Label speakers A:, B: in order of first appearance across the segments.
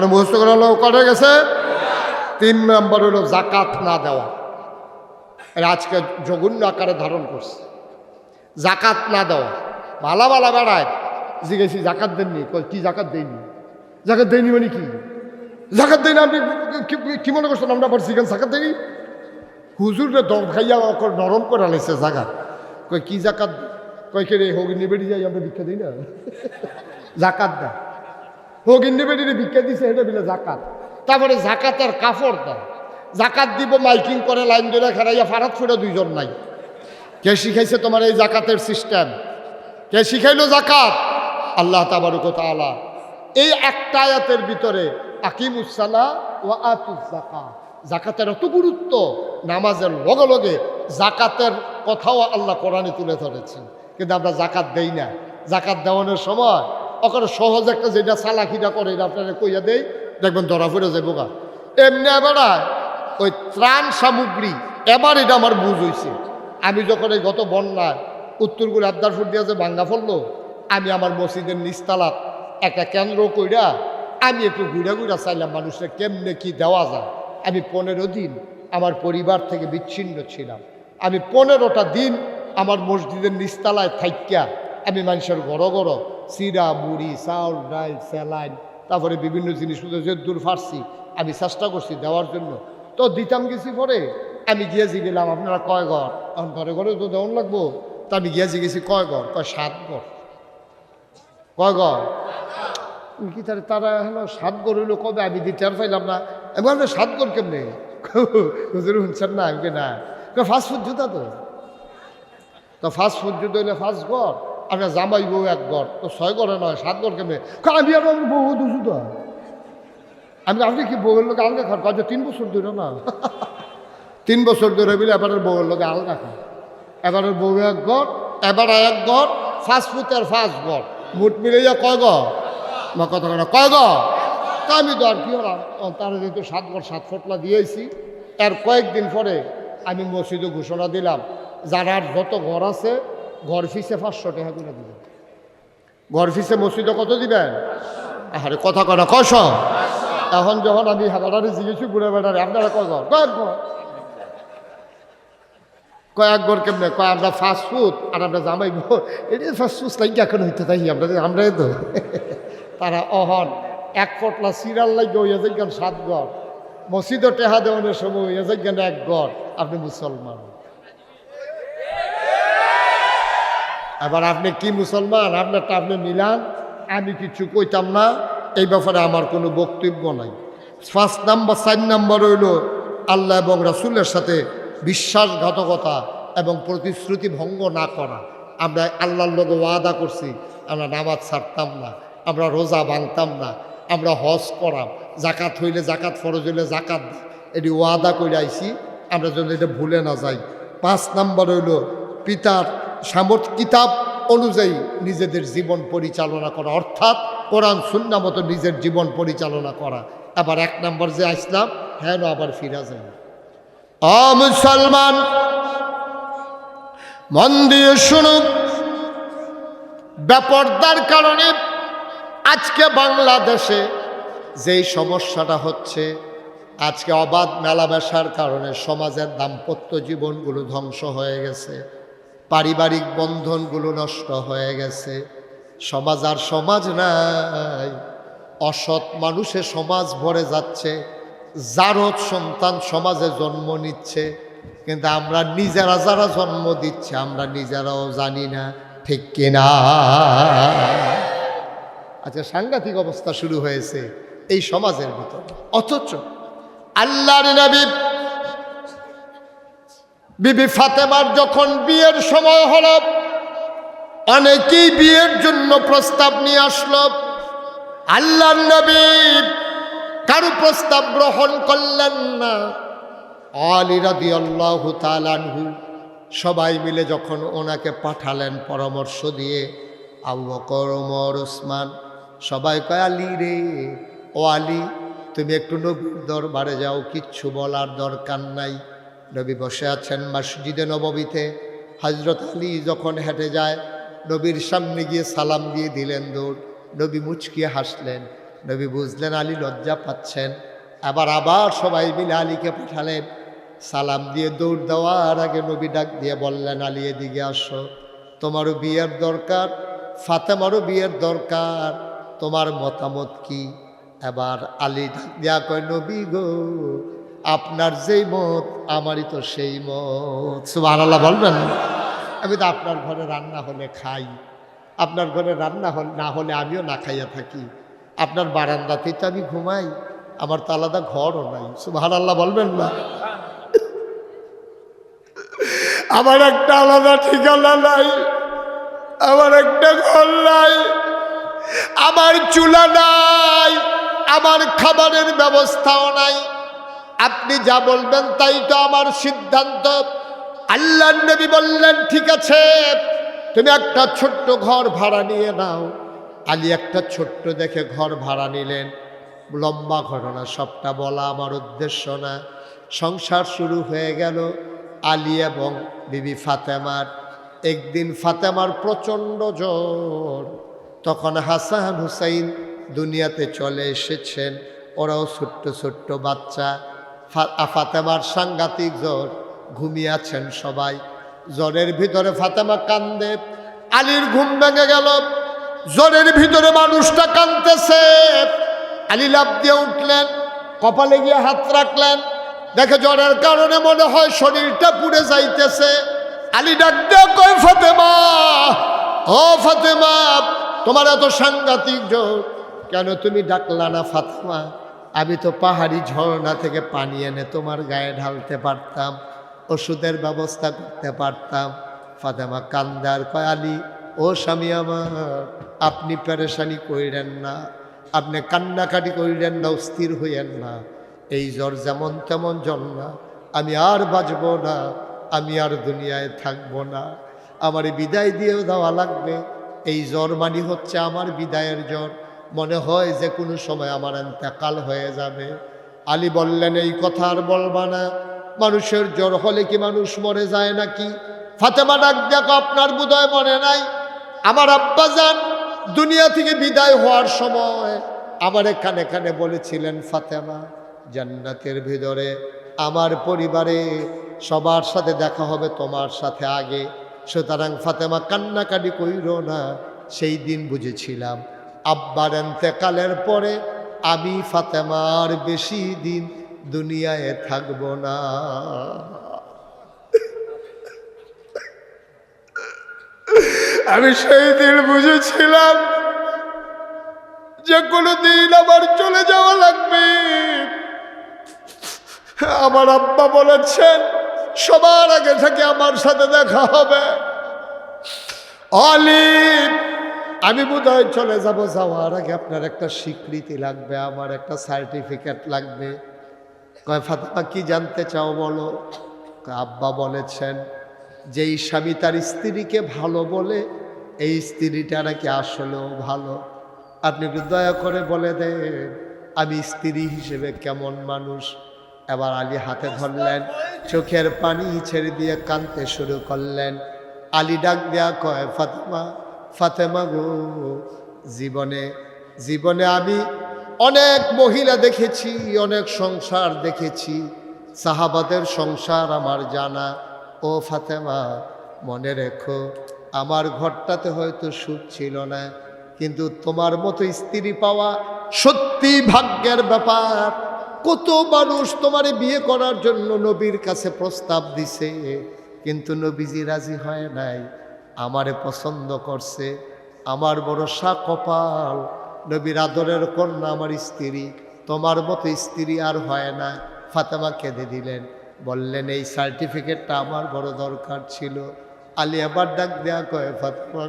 A: করে মুহস্ত করে হলো করে গেছে? তিন নম্বর হলো জাকাত না দেওয়া। আজকে জঘন্য আকারে ধারণ করছে। জাকাত না দেওয়া। ভালা ভালা বেড়ায়। জিজ্ঞেসি জাকাত দেননি? কি জাকাত দেয়নি জাকাত দেয়নি মানে কি? জাকাত দেয়নি আপনি কি- মনে করছেন আমরা আবার জিজ্ঞাসা জাকাত দেয়নি হুজুরে দম খাইয়া ওকে নরম করে আলাইছে জাকাত কই কি জাকাত? কয়, কে রে, হগিনি বেড়ি যাই, আমরা ভিক্ষা দিই না? জাকাত দেয় হগিনি বেড়িরে ভিক্ষা দিছে এটা বিলে জাকাত। তারপরে জাকাতের কাপড় দেয় জাকাত দিব, মাইকিং করে, লাইন ধরে খেলাইয়া ফারাত ফুটে দুইজন নাই। কে শিখাইছে তোমার এই জাকাতের সিস্টেম? কে শিখাইলো জাকাত? আল্লাহ তাবারুক তাআলা। এই একটা আয়াতের ভিতরে আকিমুসালা ও আতুস জাকাত জাকাতের অত গুরুত্ব, নামাজের লগে লগে জাকাতের কথাও আল্লাহ কোরআনে তুলে ধরেছেন। কিন্তু আমরা জাকাত দেই না। জাকাত দেওয়ানোর সময় ওখানে সহজ একটা যেটা চালাকিটা করে, এটা আপনারা কইয়া দেই, দেখবেন ধরা পড়ে যাব গা এমনি এবার ওই ত্রাণ সামগ্রী, এবার এটা আমার বুঝ হয়েছে আমি যখন এই গত বন্যায় উত্তরগুলো আবদারপুর দিয়ে যে ভাঙ্গা ফেলল, আমি আমার মসজিদের নিস্তালাত একটা কেন্দ্র কইরা, আমি একটু ঘুরে ঘুরে চাইলাম, মানুষের কেমনে কি দেওয়া যায়। আমি পনেরো দিন আমার পরিবার থেকে বিচ্ছিন্ন ছিলাম। আমি পনেরোটা দিন আমার মসজিদের নিস্তালায় থাইক্যা, আমি মানুষের গড় গড় চিরা, মুড়ি, চাউল ডাল স্যালাইন, তারপরে বিভিন্ন জিনিস যে দূর ফারছি আমি চেষ্টা করছি দেওয়ার জন্য। তো দিতাম গেছি পরে, আমি গিয়ে গেলাম, আপনারা কয় ঘর? এখন ঘরে ঘরে তো দেওয়ান লাগবো, তা আমি গিয়ে গেছি কয় ঘর? কয় সাত ঘর। কয় ঘর? কি তারা তারা হলো সাত ঘর হইল কবে? আমি দিতে আর পাইলাম না। বললাম, সাত ঘর কেমনে? হুজুর শুনছেন না আমি না। ফাস্ট ফুড জুতা তো? তো ফাস্ট ফুড জুতো হইলে ফার্স্ট ঘর। আপনার জামাই বউ এক ঘর তো ছয় ঘরে নয়, সাত ঘর কেমনে? আমি আর বউ দুশো তো। আমি আপনি কি বউয়ের লোক আলগা খান কাজ তিন বছর ধরে না। তিন বছর ধরে বলে এবারের বউয়ের লোকে আলগা খান এবারের বউ এক ঘর এবারে এক ঘর ফাস্ট ফুডের ফার্স্ট ঘর মুঠ মিলাইয়া কয় মা কথা কেন কয় ঘর তা আমি তো আর কি তারা যেহেতু সাত ঘর সাত ফটলা দিয়েছি। এর কয়েকদিন পরে আমি মসজিদে ঘোষণা দিলাম, যারা যত ঘর আছে ঘর ফিসে পাঁচশো টাকা করে দিবেন। ঘর ফিসে মসজিদে কত দিবেন? আরে কথা কয় না কয়শ এখন যখন আমি হাগাটারে জিজ্ঞেসি, বুড়ে বেড়ারে আপনারা কয় ঘর? কয়েক ঘর? কয়েক ঘর কেমনে? কয় আমরা ফাস্ট ফুড আর আমরা জামাই এটা ফাস্ট ফুড লাইক এখন হইতে থাকি আমরা আমরাই তো। তারা অহন, এক পটলা সিরিয়াল লাগে হইয়া যাইগান সাত ঘর। মসজিদ টেহা দেওয়ানোর সময় যাইগান এক ঘর। আপনি মুসলমান। এবার আপনি কি মুসলমান? আপনারটা আপনি মিলান। আমি কিছু কইতাম না। এই ব্যাপারে আমার কোনো বক্তব্য নাই। ফার্স্ট নাম্বার চার নাম্বার হইল আল্লাহ এবং রাসুলের সাথে বিশ্বাসঘাতকতা এবং প্রতিশ্রুতি ভঙ্গ না করা। আমরা আল্লাহর লোক ওয়াদা করছি, আমরা নামাজ ছাড়তাম না, আমরা রোজা ভাঙতাম না, আমরা হজ করাম। জাকাত হইলে জাকাত ফরজ হইলে জাকাত। এটি ওয়াদা করে আইছি, আমরা যেন এটা ভুলে না যাই। পাঁচ নাম্বার হইল পিতার সামর্থ কিতাব অনুযায়ী নিজেদের জীবন পরিচালনা করা, অর্থাৎ কোরআন, সুন্না মতো নিজের জীবন পরিচালনা করা। আবার এক নম্বর যে আসলাম হ্যাঁ আবার ফিরা যায় অ মুসলমান, মন দিয়ে শুনুক ব্যাপারদার কারণে আজকে বাংলাদেশে যেই সমস্যাটা হচ্ছে, আজকে অবাধ মেলামেশার কারণে সমাজের দাম্পত্য জীবনগুলো ধ্বংস হয়ে গেছে। পারিবারিক বন্ধনগুলো নষ্ট হয়ে গেছে। সমাজ আর সমাজ নাই। অসৎ মানুষে সমাজ ভরে যাচ্ছে। জারদ সন্তান সমাজে জন্ম নিচ্ছে। কিন্তু আমরা নিজেরা যারা জন্ম দিচ্ছে, আমরা নিজেরাও জানি না ঠিক কিনা। আচ্ছা সাংঘাতিক অবস্থা শুরু হয়েছে এই সমাজের ভিতর। অথচ আল্লাহর নবী বিবি ফাতেমার যখন বিয়ের সময় হল, অনেকেই বিয়ের জন্য প্রস্তাব নিয়ে আসল। আল্লাহ নবী কারও প্রস্তাব গ্রহণ করলেন না। আলী রাদি আল্লাহ তালানহু সবাই মিলে যখন ওনাকে পাঠালেন পরামর্শ দিয়ে, আবু বকর, ওমর, ওসমান, সবাই কয়, আলী রে, ও আলী, তুমি একটু নবীর দরবারে যাও, কিচ্ছু বলার দরকার নাই। নবী বসে আছেন মসজিদে নববীতে। হজরত আলী যখন হেঁটে যায়, নবীর সামনে গিয়ে সালাম দিয়ে দিলেন দৌড় নবী মুচকিয়ে হাসলেন। নবী বুঝলেন আলী লজ্জা পাচ্ছেন। আবার আবার সবাই মিলে আলীকে পাঠালেন। সালাম দিয়ে দৌড় দেওয়ার আগে নবী ডাক দিয়ে বললেন, আলী, এদিকে আসো। তোমারও বিয়ের দরকার? ফাতেমারও বিয়ের দরকার। তোমার মতামত কি? এবার আলী ডাক দিয়া কয়, নবী গো আপনার যেই মত, আমারই তো সেই মত। সুবহানাল্লাহ বলবেন? আমি তো আপনার ঘরে রান্না হলে খাই। আপনার ঘরে রান্না হল, না হলে আমিও না খাইয়া থাকি। আপনার বারান্দাতেই তো আমি ঘুমাই। আমার তো আলাদা ঘরও নাই। সুবহান আল্লাহ বলবেন না? আমার একটা আলাদা ঠিকানা নাই। আমার একটা ঘর নাই। আমার চুলা নাই। আমার খাবারের ব্যবস্থাও নাই। আপনি যা বলবেন তাই তো আমার সিদ্ধান্ত। আল্লাহ নবী বললেন, ঠিক আছে, তুমি একটা ছোট্ট ঘর ভাড়া নিয়ে নাও। আলী একটা ছোট্ট দেখে ঘর ভাড়া নিলেন। লম্বা ঘটনা, সবটা বলা আমার উদ্দেশ্য না। সংসার শুরু হয়ে গেল আলী এবং বিবি ফাতেমার। একদিন ফাতেমার প্রচণ্ড জ্বর। তখন হাসান হুসাইন দুনিয়াতে চলে এসেছেন। ওরাও ছোট্ট ছোট্ট বাচ্চা। ফাতেমার সাংঘাতিক জ্বর ঘুমিয়ে আছেন সবাই। জ্বরের ভিতরে ফাতেমা কান্দে, আলীর ঘুম ভেঙে গেল। জ্বরের ভিতরে মানুষটা কান্দতেছে আলী লাভ দিয়ে উঠলেন, কপালে গিয়ে হাত রাখলেন। দেখে জ্বরের কারণে মনে হয় শরীরটা পুড়ে যাইতেছে। আলী ডাক দিয়ে কয়, ফাতেমা, ও ফাতেমা, তোমার এত সাংঘাতিক জ্বর, কেন তুমি ডাকলা না ফাতেমা? আমি তো পাহাড়ি ঝর্ণা থেকে পানি এনে তোমার গায়ে ঢালতে পারতাম, ওষুধের ব্যবস্থা করতে পারতাম। ফাতেমা কান্দার কয়, আলী, ও স্বামী আমার, আপনি পেরেশানি কইরেন না, আপনি কান্নাকাটি কইরেন না, অস্থির হইয়েন না। এই জ্বর যেমন তেমন জ্বর না, আমি আর বাঁচব না, আমি আর দুনিয়ায় থাকব না। আমার বিদায় দিয়েও দেওয়া লাগবে, এই জ্বর মানি হচ্ছে আমার বিদায়ের জ্বর। মনে হয় যে কোনো সময় আমার এতেকাল হয়ে যাবে। আলী বললেন, এই কথা আর বলবা না। মানুষের জ্বর হলে কি মানুষ মরে যায় নাকি? ফাতেমা ডাক, দেখো, আপনার বোধহয় মনে নাই? আমার আব্বা যান, দুনিয়া থেকে বিদায় হওয়ার সময় আমার এখানে এখানে বলেছিলেন, ফাতেমা, জান্নাতের ভিতরে আমার পরিবারে সবার সাথে দেখা হবে, তোমার সাথে আগে। সুতরাং ফাতেমা কান্নাকাটি কইর না, সেই দিন বুঝেছিলাম। আব্বার এতেকালের পরে আমি ফাতেমার বেশি দিন দুনিয়ায় থাকব না। আমি সেই দিন বুঝেছিলাম যে কোনো দিন আমার চলে যাওয়া লাগবে। আমার আব্বা বলেছেন, সবার আগে থেকে আমার সাথে দেখা হবে। অলিভ আমি বোধহয় চলে যাব যাওয়ার আগে আপনার একটা স্বীকৃতি লাগবে, আমার একটা সার্টিফিকেট লাগবে। কয়, ফাতেমা, কি জানতে চাও বলো? আব্বা বলেছেন যেই স্বামী তার স্ত্রীকে ভালো বলে, এই স্ত্রীটা নাকি আসলেও ভালো। আপনি একটু দয়া করে বলে দেন, আমি স্ত্রী হিসেবে কেমন মানুষ? এবার আলী হাতে ধরলেন, চোখের পানি ছেড়ে দিয়ে কাঁদতে শুরু করলেন। আলী ডাক দেয়া কয়, ফাতেমা ফাতেমা গো, জীবনে জীবনে আমি অনেক মহিলা দেখেছি, অনেক সংসার দেখেছি। সাহাবাদের সংসার আমার জানা। ও ফাতেমা, মনে রেখো, আমার ঘরটাতে হয়তো সুখ ছিল না, কিন্তু তোমার মতো স্ত্রী পাওয়া সত্যি ভাগ্যের ব্যাপার। কত মানুষ তোমার বিয়ে করার জন্য নবীর কাছে প্রস্তাব দিছে, কিন্তু নবীজি রাজি হয় নাই। আমারে পছন্দ করছে। আমার বড় সা কপাল। নবীর আদরের কন্যা আমার স্ত্রী। তোমার মতো স্ত্রী আর হয় না। ফাতেমা কেঁদে দিলেন। বললেন, এই সার্টিফিকেটটা আমার বড় দরকার ছিল। আলী আবার ডাক দেয়া কয়, ফাতেমা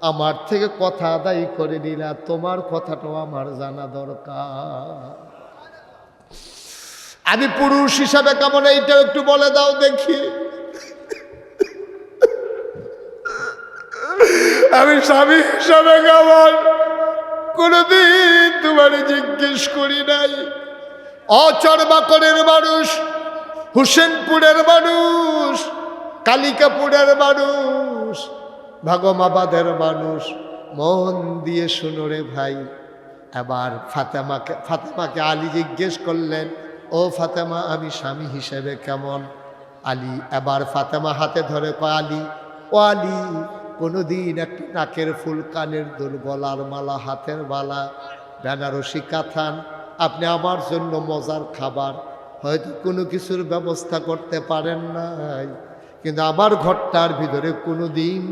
A: আমার থেকে কথা আদায় করে নিলা। তোমার কথাটাও আমার জানা দরকার। আমি পুরুষ হিসাবে কেমন, এইটাও একটু বলে দাও দেখি। আমি স্বামী হিসাবে কেমন? কোনোদিন তোমার জিজ্ঞেস করি নাই। অচরবাকরের মানুষ, হুসেনপুরের মানুষ, কালিকাপুরের মানুষ, ভাগমাবাদের মানুষ, মন দিয়ে শুনো রে ভাই। এবার ফাতেমাকে ফাতেমাকে আলী জিজ্ঞেস করলেন, ও ফাতেমা, আমি স্বামী হিসেবে কেমন? আলী এবার ফাতেমা হাতে ধরে কয়, আলী, ও আলী কোনোদিন একটি নাকের ফুল কানের দুল গলার মালা, হাতের বালা বেনারসি কাথান, আপনি আমার জন্য মজার খাবার। হয়তো কোনো কিছুর ব্যবস্থা করতে পারেন না কিন্তু আমার ঘরটার ভিতরে কোনো দিন